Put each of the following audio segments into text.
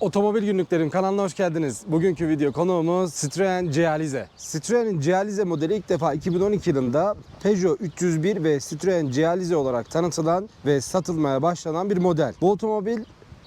Otomobil Günlüklerim kanalına hoş geldiniz. Bugünkü video konuğumuz Citroen Cealize. Citroen'in Cealize modeli ilk defa 2012 yılında Peugeot 301 ve Citroen Cealize olarak tanıtılan ve satılmaya başlanan bir model. Bu otomobil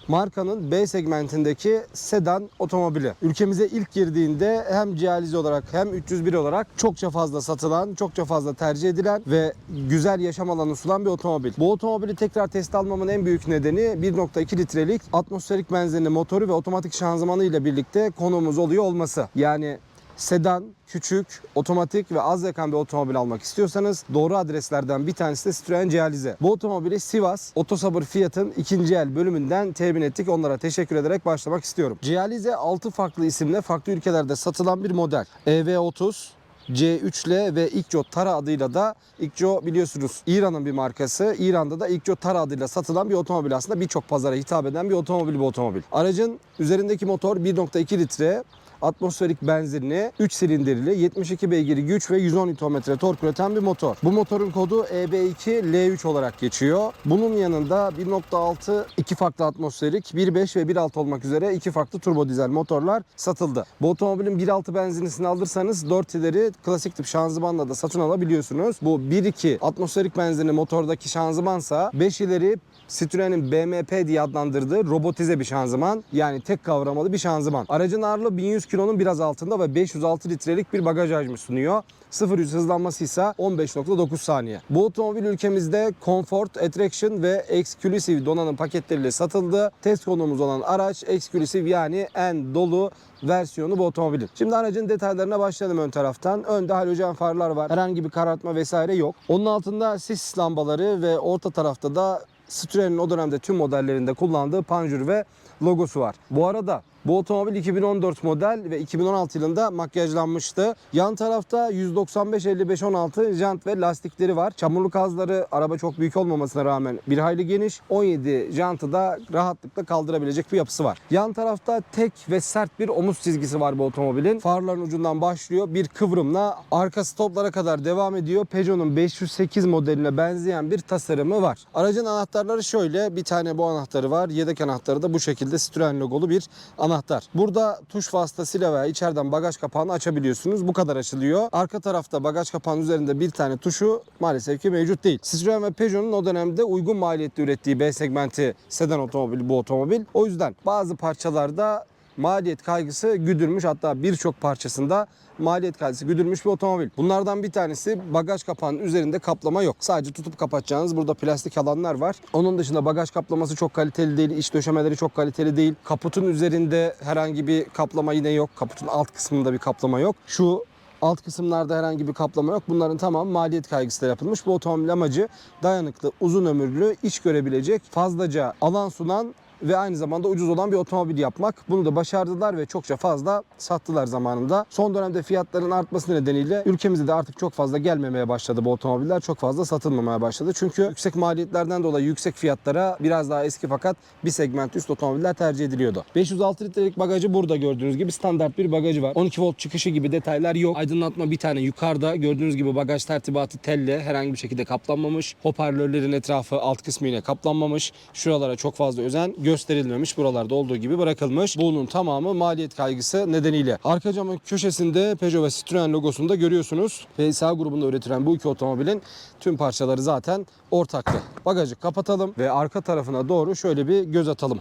markanın B segmentindeki sedan otomobili. Ülkemize ilk girdiğinde hem Cialize olarak hem 301 olarak çokça fazla satılan, çokça fazla tercih edilen ve güzel yaşam alanı sunan bir otomobil. Bu otomobili tekrar test almamın en büyük nedeni 1.2 litrelik atmosferik benzinli motoru ve otomatik şanzımanı ile birlikte konuğumuz oluyor olması. Yani sedan, küçük, otomatik ve az yakan bir otomobil almak istiyorsanız doğru adreslerden bir tanesi de Citroen Cealize. Bu otomobili Sivas Otosabır Fiyat'ın ikinci el bölümünden temin ettik. Onlara teşekkür ederek başlamak istiyorum. Cealize 6 farklı isimle farklı ülkelerde satılan bir model. EV30, C3L ve İkco Tara adıyla da İkco biliyorsunuz İran'ın bir markası. İran'da da İkco Tara adıyla satılan bir otomobil aslında birçok pazara hitap eden bir otomobil bu otomobil. Aracın üzerindeki motor 1.2 litre atmosferik benzinli 3 silindirli 72 beygiri güç ve 110 Nm tork üreten bir motor. Bu motorun kodu E EB2L3 olarak geçiyor. Bunun yanında 1.6 iki farklı atmosferik 1.5 ve 1.6 olmak üzere iki farklı turbo dizel motorlar satıldı. Bu otomobilin 1.6 benzinlisini alırsanız 4 ileri klasik tip şanzımanla da satın alabiliyorsunuz. Bu 1.2 atmosferik benzinli motordaki şanzımansa 5 ileri Citroen'in BMP diye adlandırdığı robotize bir şanzıman. Yani tek kavramalı bir şanzıman. Aracın ağırlığı 1100 kilonun biraz altında ve 506 litrelik bir bagaj hacmi sunuyor. 0-100 hızlanması ise 15.9 saniye. Bu otomobil ülkemizde Comfort, Attraction ve Exclusive donanım paketleriyle satıldı. Test konumuz olan araç Exclusive yani en dolu versiyonu bu otomobilin. Şimdi aracın detaylarına başlayalım ön taraftan. Önde halojen farlar var. Herhangi bir karartma vesaire yok. Onun altında sis lambaları ve orta tarafta da Citroen'in o dönemde tüm modellerinde kullandığı panjur ve logosu var. Bu arada bu otomobil 2014 model ve 2016 yılında makyajlanmıştı. Yan tarafta 195 55 16 jant ve lastikleri var. Çamurlu kazları araba çok büyük olmamasına rağmen bir hayli geniş. 17 jantı da rahatlıkla kaldırabilecek bir yapısı var. Yan tarafta tek ve sert bir omuz çizgisi var bu otomobilin. Farların ucundan başlıyor. Bir kıvrımla arka stoplara kadar devam ediyor. Peugeot'un 508 modeline benzeyen bir tasarımı var. Aracın anahtarları şöyle. Bir tane bu anahtarı var. Yedek anahtarı da bu şekilde Citroen logolu bir anahtar. Burada tuş vasıtasıyla veya içeriden bagaj kapağını açabiliyorsunuz. Bu kadar açılıyor. Arka tarafta bagaj kapağının üzerinde bir tane tuşu maalesef ki mevcut değil. Citroen ve Peugeot'un o dönemde uygun maliyette ürettiği B segmenti sedan otomobili bu otomobil. O yüzden bazı parçalarda maliyet kaygısı güdülmüş hatta birçok parçasında maliyet kaygısı güdülmüş bir otomobil. Bunlardan bir tanesi bagaj kapağının üzerinde kaplama yok. Sadece tutup kapatacağınız burada plastik alanlar var. Onun dışında bagaj kaplaması çok kaliteli değil. iç döşemeleri çok kaliteli değil. Kaputun üzerinde herhangi bir kaplama yine yok. Kaputun alt kısmında bir kaplama yok. Şu Alt kısımlarda herhangi bir kaplama yok. Bunların tamamı maliyet kaygısıyla yapılmış. Bu otomobil amacı dayanıklı, uzun ömürlü, iş görebilecek, fazlaca alan sunan ve aynı zamanda ucuz olan bir otomobil yapmak. Bunu da başardılar ve çokça fazla sattılar zamanında. Son dönemde fiyatların artması nedeniyle ülkemize de artık çok fazla gelmemeye başladı bu otomobiller. Çok fazla satılmamaya başladı. Çünkü yüksek maliyetlerden dolayı yüksek fiyatlara biraz daha eski fakat bir segment üst otomobiller tercih ediliyordu. 506 litrelik bagajı burada gördüğünüz gibi standart bir bagajı var. 12 volt çıkışı gibi detaylar yok. Aydınlatma bir tane yukarıda. Gördüğünüz gibi bagaj tertibatı telle herhangi bir şekilde kaplanmamış. Hoparlörlerin etrafı alt kısmı yine kaplanmamış. Şuralara çok fazla özen gösterilmemiş. Buralarda olduğu gibi bırakılmış. Bunun tamamı maliyet kaygısı nedeniyle. Arka camın köşesinde Peugeot ve Citroen logosunu da görüyorsunuz. PSA grubunda üretilen bu iki otomobilin tüm parçaları zaten ortaktı. Bagajı kapatalım ve arka tarafına doğru şöyle bir göz atalım.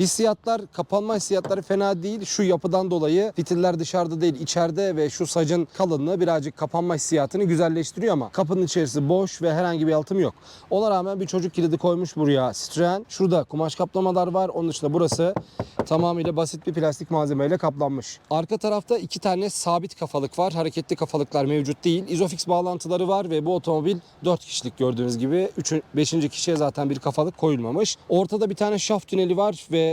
Hissiyatlar, kapanma hissiyatları fena değil. Şu yapıdan dolayı fitiller dışarıda değil içeride ve şu sacın kalınlığı birazcık kapanma hissiyatını güzelleştiriyor ama kapının içerisi boş ve herhangi bir yalıtım yok. Ona rağmen bir çocuk kilidi koymuş buraya Citroen. Şurada kumaş kaplamalar var. Onun dışında burası tamamıyla basit bir plastik malzemeyle kaplanmış. Arka tarafta iki tane sabit kafalık var. Hareketli kafalıklar mevcut değil. Isofix bağlantıları var ve bu otomobil 4 kişilik gördüğünüz gibi. 3. 5. kişiye zaten bir kafalık koyulmamış. Ortada bir tane şaft tüneli var ve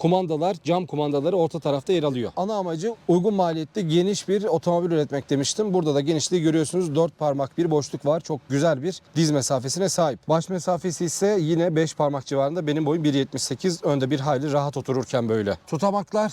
kumandalar, cam kumandaları orta tarafta yer alıyor. Ana amacı uygun maliyette geniş bir otomobil üretmek demiştim. Burada da genişliği görüyorsunuz. 4 parmak bir boşluk var. Çok güzel bir diz mesafesine sahip. Baş mesafesi ise yine 5 parmak civarında. Benim boyum 1.78. Önde bir hayli rahat otururken böyle. Tutamaklar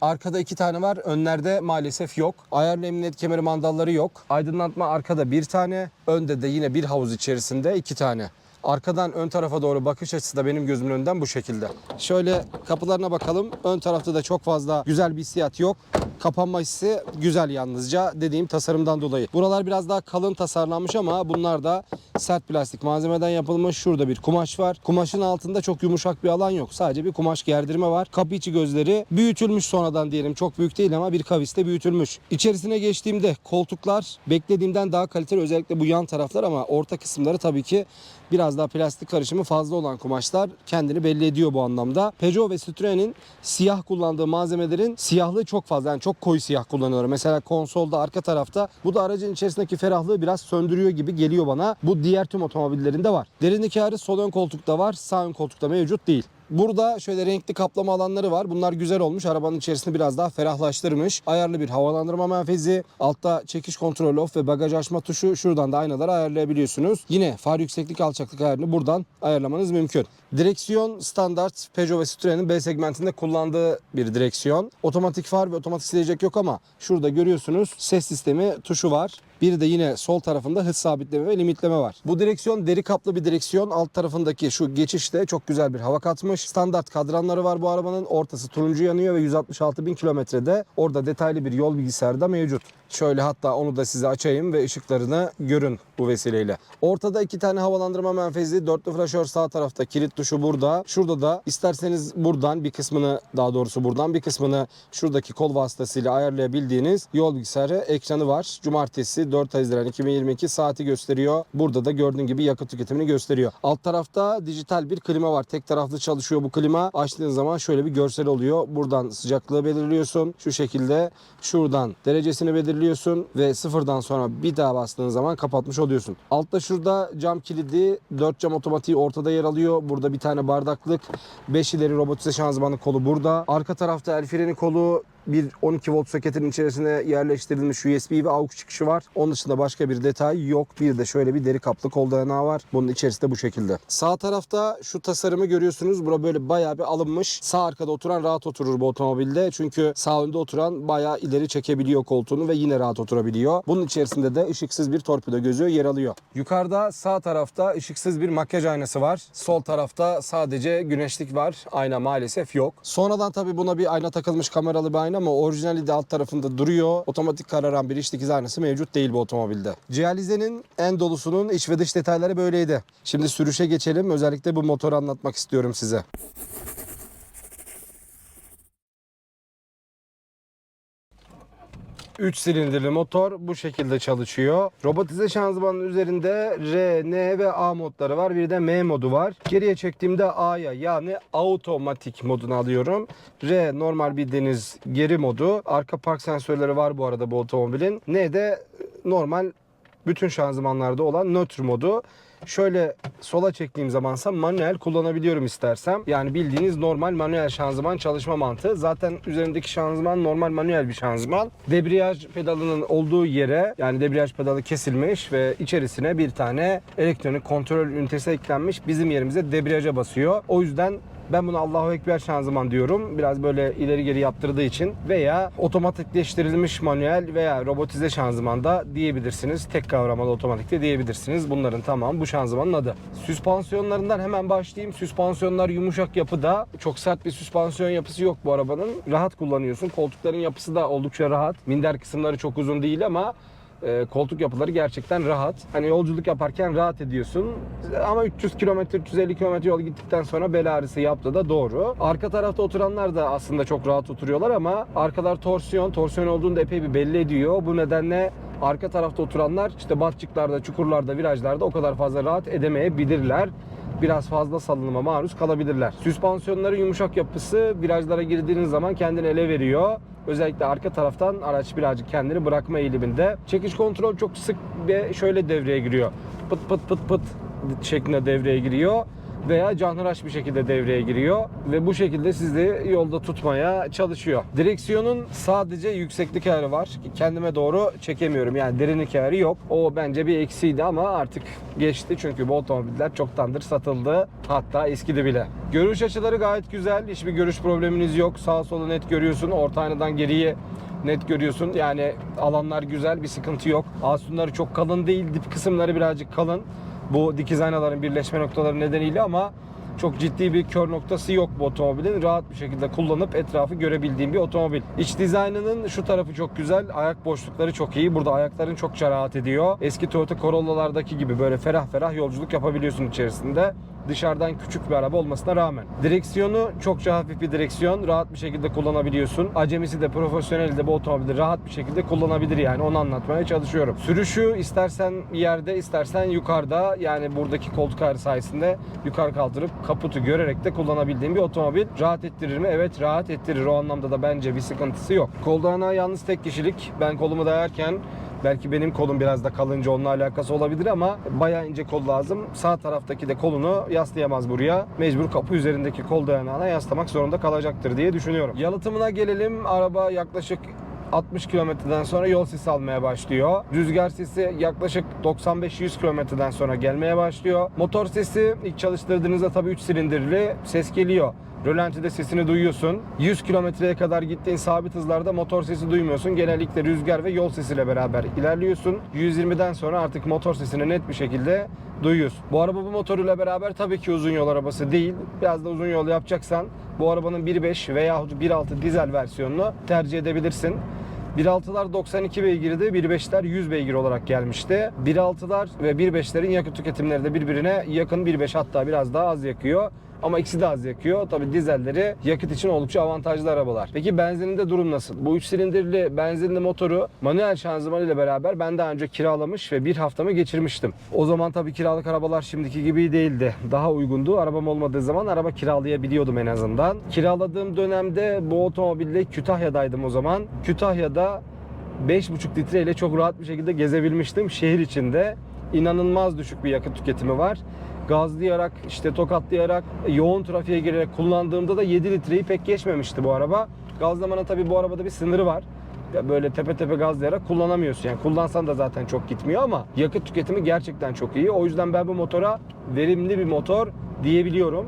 Arkada iki tane var. Önlerde maalesef yok. Ayarlı emniyet kemeri mandalları yok. Aydınlatma arkada bir tane. Önde de yine bir havuz içerisinde iki tane Arkadan ön tarafa doğru bakış açısı da benim gözümün önünden bu şekilde. Şöyle kapılarına bakalım. Ön tarafta da çok fazla güzel bir hissiyat yok. Kapanma hissi güzel yalnızca dediğim tasarımdan dolayı. Buralar biraz daha kalın tasarlanmış ama bunlar da sert plastik malzemeden yapılmış. Şurada bir kumaş var. Kumaşın altında çok yumuşak bir alan yok. Sadece bir kumaş gerdirme var. Kapı içi gözleri büyütülmüş sonradan diyelim. Çok büyük değil ama bir kaviste büyütülmüş. İçerisine geçtiğimde koltuklar beklediğimden daha kaliteli özellikle bu yan taraflar ama orta kısımları tabii ki biraz daha plastik karışımı fazla olan kumaşlar kendini belli ediyor bu anlamda. Peugeot ve Citroen'in siyah kullandığı malzemelerin siyahlığı çok fazla. Yani çok koyu siyah kullanıyorlar. Mesela konsolda arka tarafta bu da aracın içerisindeki ferahlığı biraz söndürüyor gibi geliyor bana. Bu diğer tüm otomobillerinde var. Derinlikarı sol ön koltukta var, sağ ön koltukta mevcut değil. Burada şöyle renkli kaplama alanları var. Bunlar güzel olmuş. Arabanın içerisini biraz daha ferahlaştırmış. Ayarlı bir havalandırma menfezi. Altta çekiş kontrol off ve bagaj açma tuşu. Şuradan da aynaları ayarlayabiliyorsunuz. Yine far yükseklik alçaklık ayarını buradan ayarlamanız mümkün. Direksiyon standart Peugeot ve Citroen'in B segmentinde kullandığı bir direksiyon. Otomatik far ve otomatik silecek yok ama şurada görüyorsunuz ses sistemi tuşu var. Bir de yine sol tarafında hız sabitleme ve limitleme var. Bu direksiyon deri kaplı bir direksiyon. Alt tarafındaki şu geçişte çok güzel bir hava katmış. Standart kadranları var bu arabanın. Ortası turuncu yanıyor ve 166 bin kilometrede. Orada detaylı bir yol bilgisayarı da mevcut. Şöyle hatta onu da size açayım ve ışıklarını görün bu vesileyle. Ortada iki tane havalandırma menfezi, dörtlü flaşör sağ tarafta, kilit tuşu burada. Şurada da isterseniz buradan bir kısmını daha doğrusu buradan bir kısmını şuradaki kol vasıtasıyla ayarlayabildiğiniz yol bilgisayarı ekranı var. Cumartesi 4 Haziran 2022 saati gösteriyor. Burada da gördüğün gibi yakıt tüketimini gösteriyor. Alt tarafta dijital bir klima var. Tek taraflı çalışıyor bu klima. Açtığın zaman şöyle bir görsel oluyor. Buradan sıcaklığı belirliyorsun. Şu şekilde şuradan derecesini belirliyorsun ve sıfırdan sonra bir daha bastığın zaman kapatmış oluyorsun. Altta şurada cam kilidi, 4 cam otomatiği ortada yer alıyor. Burada bir tane bardaklık, 5 ileri robotize şanzımanlı kolu burada. Arka tarafta el freni kolu, bir 12 volt soketin içerisine yerleştirilmiş USB ve AUX çıkışı var. Onun dışında başka bir detay yok. Bir de şöyle bir deri kaplı kol dayanağı var. Bunun içerisi de bu şekilde. Sağ tarafta şu tasarımı görüyorsunuz. Bura böyle bayağı bir alınmış. Sağ arkada oturan rahat oturur bu otomobilde. Çünkü sağ önde oturan bayağı ileri çekebiliyor koltuğunu ve yine rahat oturabiliyor. Bunun içerisinde de ışıksız bir torpido gözü yer alıyor. Yukarıda sağ tarafta ışıksız bir makyaj aynası var. Sol tarafta sadece güneşlik var. Ayna maalesef yok. Sonradan tabii buna bir ayna takılmış kameralı bir ayna ama orijinali de alt tarafında duruyor. Otomatik kararan bir iç dikiz aynası mevcut değil bu otomobilde. Cialize'nin en dolusunun iç ve dış detayları böyleydi. Şimdi sürüşe geçelim. Özellikle bu motoru anlatmak istiyorum size. 3 silindirli motor bu şekilde çalışıyor. Robotize şanzımanın üzerinde R, N ve A modları var. Bir de M modu var. Geriye çektiğimde A'ya yani automatik modunu alıyorum. R normal bildiğiniz geri modu. Arka park sensörleri var bu arada bu otomobilin. N de normal bütün şanzımanlarda olan nötr modu. Şöyle sola çektiğim zamansa manuel kullanabiliyorum istersem. Yani bildiğiniz normal manuel şanzıman çalışma mantığı. Zaten üzerindeki şanzıman normal manuel bir şanzıman. Debriyaj pedalının olduğu yere yani debriyaj pedalı kesilmiş ve içerisine bir tane elektronik kontrol ünitesi eklenmiş. Bizim yerimize debriyaja basıyor. O yüzden ben buna Allahu Ekber şanzıman diyorum. Biraz böyle ileri geri yaptırdığı için veya otomatikleştirilmiş manuel veya robotize şanzıman da diyebilirsiniz. Tek kavramalı otomatik de diyebilirsiniz. Bunların tamamı bu şanzımanın adı. Süspansiyonlarından hemen başlayayım. Süspansiyonlar yumuşak yapıda. Çok sert bir süspansiyon yapısı yok bu arabanın. Rahat kullanıyorsun. Koltukların yapısı da oldukça rahat. Minder kısımları çok uzun değil ama e, koltuk yapıları gerçekten rahat. Hani yolculuk yaparken rahat ediyorsun. Ama 300 kilometre, 350 kilometre yol gittikten sonra bel ağrısı yaptı da doğru. Arka tarafta oturanlar da aslında çok rahat oturuyorlar ama arkalar torsiyon. Torsiyon olduğunu da epey bir belli ediyor. Bu nedenle arka tarafta oturanlar işte batçıklarda, çukurlarda, virajlarda o kadar fazla rahat edemeyebilirler biraz fazla salınıma maruz kalabilirler. Süspansiyonları yumuşak yapısı virajlara girdiğiniz zaman kendini ele veriyor. Özellikle arka taraftan araç birazcık kendini bırakma eğiliminde. Çekiş kontrol çok sık ve şöyle devreye giriyor. Pıt pıt pıt pıt şeklinde devreye giriyor veya canhıraş bir şekilde devreye giriyor ve bu şekilde sizi yolda tutmaya çalışıyor. Direksiyonun sadece yükseklik ayarı var. Kendime doğru çekemiyorum. Yani derinlik ayarı yok. O bence bir eksiydi ama artık geçti çünkü bu otomobiller çoktandır satıldı. Hatta eskidi bile. Görüş açıları gayet güzel. Hiçbir görüş probleminiz yok. Sağ solu net görüyorsun. Orta aynadan geriye net görüyorsun. Yani alanlar güzel bir sıkıntı yok. Asunları çok kalın değil. Dip kısımları birazcık kalın. Bu dikiz aynaların birleşme noktaları nedeniyle ama çok ciddi bir kör noktası yok bu otomobilin. Rahat bir şekilde kullanıp etrafı görebildiğim bir otomobil. İç dizaynının şu tarafı çok güzel. Ayak boşlukları çok iyi. Burada ayakların çokça rahat ediyor. Eski Toyota Corolla'lardaki gibi böyle ferah ferah yolculuk yapabiliyorsun içerisinde. Dışarıdan küçük bir araba olmasına rağmen. Direksiyonu çokça hafif bir direksiyon. Rahat bir şekilde kullanabiliyorsun. Acemisi de profesyoneli de bu otomobili rahat bir şekilde kullanabilir yani. Onu anlatmaya çalışıyorum. Sürüşü istersen yerde istersen yukarıda yani buradaki koltuk ağrı sayesinde yukarı kaldırıp kaputu görerek de kullanabildiğim bir otomobil. Rahat ettirir mi? Evet rahat ettirir. O anlamda da bence bir sıkıntısı yok. Koldağına yalnız tek kişilik. Ben kolumu dayarken Belki benim kolum biraz da kalınca onunla alakası olabilir ama bayağı ince kol lazım. Sağ taraftaki de kolunu yaslayamaz buraya. Mecbur kapı üzerindeki kol dayanağına yaslamak zorunda kalacaktır diye düşünüyorum. Yalıtımına gelelim. Araba yaklaşık 60 kilometreden sonra yol sesi almaya başlıyor. Rüzgar sesi yaklaşık 95-100 kilometreden sonra gelmeye başlıyor. Motor sesi ilk çalıştırdığınızda tabii 3 silindirli ses geliyor. Rölantide sesini duyuyorsun. 100 kilometreye kadar gittiğin sabit hızlarda motor sesi duymuyorsun. Genellikle rüzgar ve yol sesiyle beraber ilerliyorsun. 120'den sonra artık motor sesini net bir şekilde duyuyorsun. Bu araba bu motoruyla beraber tabii ki uzun yol arabası değil. Biraz da uzun yol yapacaksan bu arabanın 1.5 veya 1.6 dizel versiyonunu tercih edebilirsin. 1.6'lar 92 beygirdi, 1.5'ler 100 beygir olarak gelmişti. 1.6'lar ve 1.5'lerin yakıt tüketimleri de birbirine yakın 1.5 hatta biraz daha az yakıyor. Ama ikisi de az yakıyor. Tabi dizelleri yakıt için oldukça avantajlı arabalar. Peki benzininde durum nasıl? Bu 3 silindirli benzinli motoru manuel şanzıman ile beraber ben daha önce kiralamış ve bir haftamı geçirmiştim. O zaman tabi kiralık arabalar şimdiki gibi değildi. Daha uygundu. Arabam olmadığı zaman araba kiralayabiliyordum en azından. Kiraladığım dönemde bu otomobille Kütahya'daydım o zaman. Kütahya'da 5,5 litre ile çok rahat bir şekilde gezebilmiştim şehir içinde. İnanılmaz düşük bir yakıt tüketimi var. Gazlayarak, işte tokatlayarak, yoğun trafiğe girerek kullandığımda da 7 litreyi pek geçmemişti bu araba. Gazlamanın tabii bu arabada bir sınırı var. Ya Böyle tepe tepe gazlayarak kullanamıyorsun. Yani kullansan da zaten çok gitmiyor ama yakıt tüketimi gerçekten çok iyi. O yüzden ben bu motora verimli bir motor diyebiliyorum.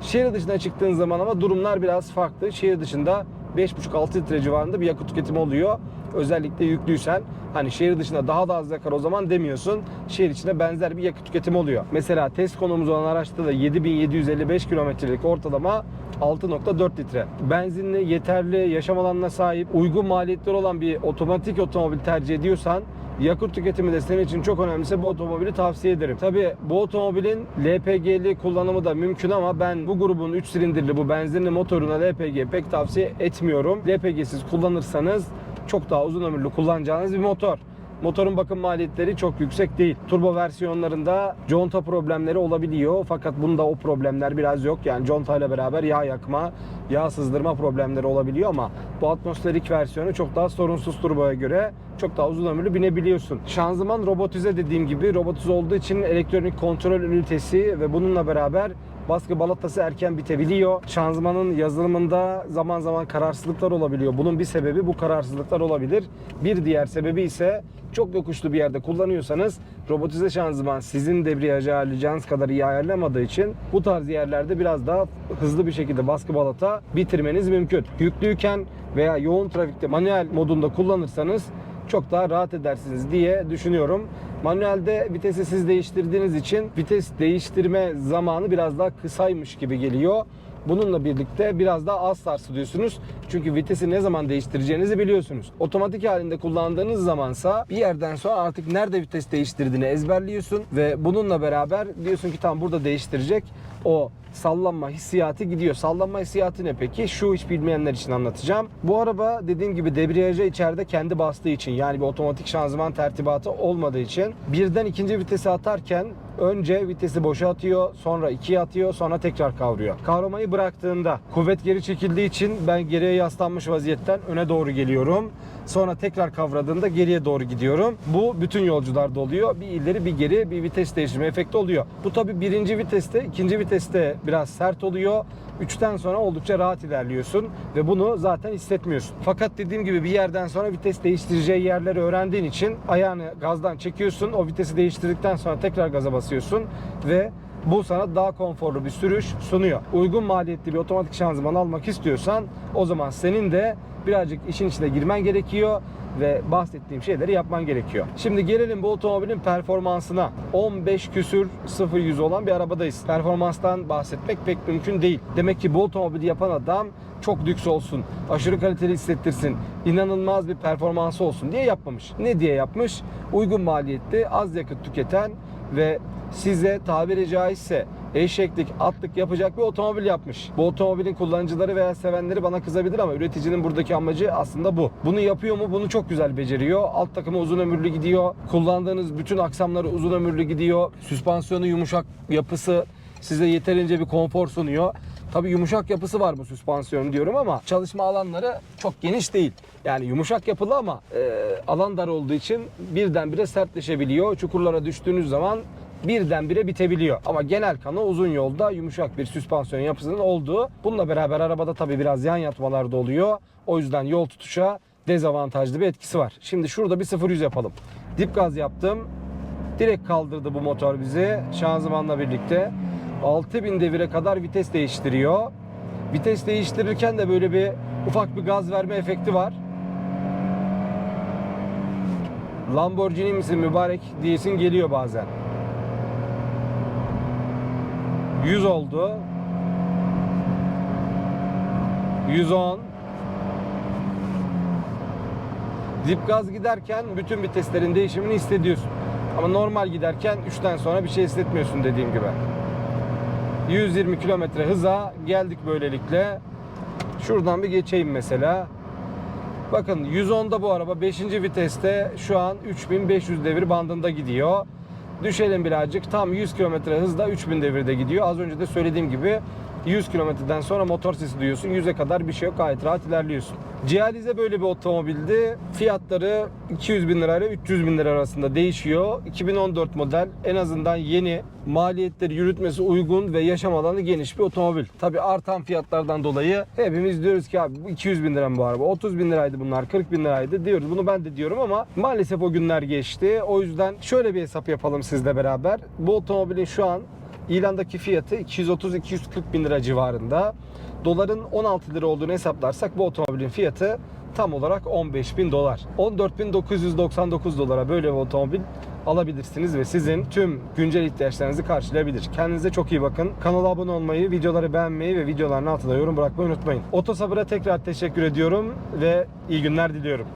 Şehir dışına çıktığın zaman ama durumlar biraz farklı. Şehir dışında 5,5-6 litre civarında bir yakıt tüketimi oluyor. Özellikle yüklüysen hani şehir dışında daha da az yakar o zaman demiyorsun. Şehir içinde benzer bir yakıt tüketimi oluyor. Mesela test konumuz olan araçta da 7755 kilometrelik ortalama 6.4 litre. Benzinli, yeterli, yaşam alanına sahip, uygun maliyetleri olan bir otomatik otomobil tercih ediyorsan yakıt tüketimi de senin için çok önemliyse bu otomobili tavsiye ederim. Tabi bu otomobilin LPG'li kullanımı da mümkün ama ben bu grubun 3 silindirli bu benzinli motoruna LPG pek tavsiye etmiyorum. LPG'siz kullanırsanız çok daha uzun ömürlü kullanacağınız bir motor. Motorun bakım maliyetleri çok yüksek değil. Turbo versiyonlarında conta problemleri olabiliyor. Fakat bunda o problemler biraz yok. Yani conta ile beraber yağ yakma, yağ sızdırma problemleri olabiliyor ama bu atmosferik versiyonu çok daha sorunsuz turboya göre çok daha uzun ömürlü binebiliyorsun. Şanzıman robotize dediğim gibi robotize olduğu için elektronik kontrol ünitesi ve bununla beraber baskı balatası erken bitebiliyor. Şanzımanın yazılımında zaman zaman kararsızlıklar olabiliyor. Bunun bir sebebi bu kararsızlıklar olabilir. Bir diğer sebebi ise çok yokuşlu bir yerde kullanıyorsanız robotize şanzıman sizin debriyajı ayarlayacağınız kadar iyi ayarlamadığı için bu tarz yerlerde biraz daha hızlı bir şekilde baskı balata bitirmeniz mümkün. Yüklüyken veya yoğun trafikte manuel modunda kullanırsanız çok daha rahat edersiniz diye düşünüyorum. Manuelde vitesi siz değiştirdiğiniz için vites değiştirme zamanı biraz daha kısaymış gibi geliyor. Bununla birlikte biraz daha az sarsılıyorsunuz. Çünkü vitesi ne zaman değiştireceğinizi biliyorsunuz. Otomatik halinde kullandığınız zamansa bir yerden sonra artık nerede vites değiştirdiğini ezberliyorsun ve bununla beraber diyorsun ki tam burada değiştirecek. O sallanma hissiyatı gidiyor. Sallanma hissiyatı ne peki? Şu hiç bilmeyenler için anlatacağım. Bu araba dediğim gibi debriyaja içeride kendi bastığı için yani bir otomatik şanzıman tertibatı olmadığı için birden ikinci vitesi atarken önce vitesi boşa atıyor, sonra ikiye atıyor, sonra tekrar kavruyor. Kavramayı bıraktığında kuvvet geri çekildiği için ben geriye yaslanmış vaziyetten öne doğru geliyorum. Sonra tekrar kavradığında geriye doğru gidiyorum. Bu bütün yolcularda oluyor. Bir ileri bir geri bir vites değiştirme efekti oluyor. Bu tabi birinci viteste, ikinci viteste biraz sert oluyor. Üçten sonra oldukça rahat ilerliyorsun ve bunu zaten hissetmiyorsun. Fakat dediğim gibi bir yerden sonra vites değiştireceği yerleri öğrendiğin için ayağını gazdan çekiyorsun. O vitesi değiştirdikten sonra tekrar gaza basıyorsun ve Bu sana daha konforlu bir sürüş sunuyor. Uygun maliyetli bir otomatik şanzıman almak istiyorsan o zaman senin de birazcık işin içine girmen gerekiyor ve bahsettiğim şeyleri yapman gerekiyor. Şimdi gelelim bu otomobilin performansına. 15 küsür 0-100 olan bir arabadayız. Performanstan bahsetmek pek mümkün değil. Demek ki bu otomobili yapan adam çok lüks olsun, aşırı kaliteli hissettirsin, inanılmaz bir performansı olsun diye yapmamış. Ne diye yapmış? Uygun maliyetli, az yakıt tüketen ve size tabiri caizse eşeklik, atlık yapacak bir otomobil yapmış. Bu otomobilin kullanıcıları veya sevenleri bana kızabilir ama üreticinin buradaki amacı aslında bu. Bunu yapıyor mu? Bunu çok güzel beceriyor. Alt takımı uzun ömürlü gidiyor. Kullandığınız bütün aksamları uzun ömürlü gidiyor. Süspansiyonu yumuşak yapısı size yeterince bir konfor sunuyor. Tabii yumuşak yapısı var bu süspansiyon diyorum ama çalışma alanları çok geniş değil. Yani yumuşak yapılı ama e, alan dar olduğu için birdenbire sertleşebiliyor. Çukurlara düştüğünüz zaman birdenbire bitebiliyor. Ama genel kanı uzun yolda yumuşak bir süspansiyon yapısının olduğu. Bununla beraber arabada tabii biraz yan yatmalar da oluyor. O yüzden yol tutuşa dezavantajlı bir etkisi var. Şimdi şurada bir 0-100 yapalım. Dip gaz yaptım. Direkt kaldırdı bu motor bizi şanzımanla birlikte. 6000 devire kadar vites değiştiriyor. Vites değiştirirken de böyle bir ufak bir gaz verme efekti var. Lamborghini misin mübarek diyesin geliyor bazen. 100 oldu. 110. Dip gaz giderken bütün viteslerin değişimini hissediyorsun. Ama normal giderken 3'ten sonra bir şey hissetmiyorsun dediğim gibi. 120 kilometre hıza geldik böylelikle. Şuradan bir geçeyim mesela. Bakın 110'da bu araba 5. viteste şu an 3500 devir bandında gidiyor. Düşelim birazcık. Tam 100 km hızda 3000 devirde gidiyor. Az önce de söylediğim gibi 100 kilometreden sonra motor sesi duyuyorsun. 100'e kadar bir şey yok. Gayet rahat ilerliyorsun. Cialize böyle bir otomobildi. Fiyatları 200 bin lirayla 300 bin lira arasında değişiyor. 2014 model en azından yeni. Maliyetleri yürütmesi uygun ve yaşam alanı geniş bir otomobil. Tabi artan fiyatlardan dolayı hepimiz diyoruz ki abi bu 200 bin lira mı bu araba? 30 bin liraydı bunlar 40 bin liraydı diyoruz. Bunu ben de diyorum ama maalesef o günler geçti. O yüzden şöyle bir hesap yapalım sizle beraber. Bu otomobilin şu an İlandaki fiyatı 230-240 bin lira civarında. Doların 16 lira olduğunu hesaplarsak bu otomobilin fiyatı tam olarak 15 bin dolar. 14.999 dolara böyle bir otomobil alabilirsiniz ve sizin tüm güncel ihtiyaçlarınızı karşılayabilir. Kendinize çok iyi bakın. Kanala abone olmayı, videoları beğenmeyi ve videoların altına yorum bırakmayı unutmayın. Otosabır'a tekrar teşekkür ediyorum ve iyi günler diliyorum.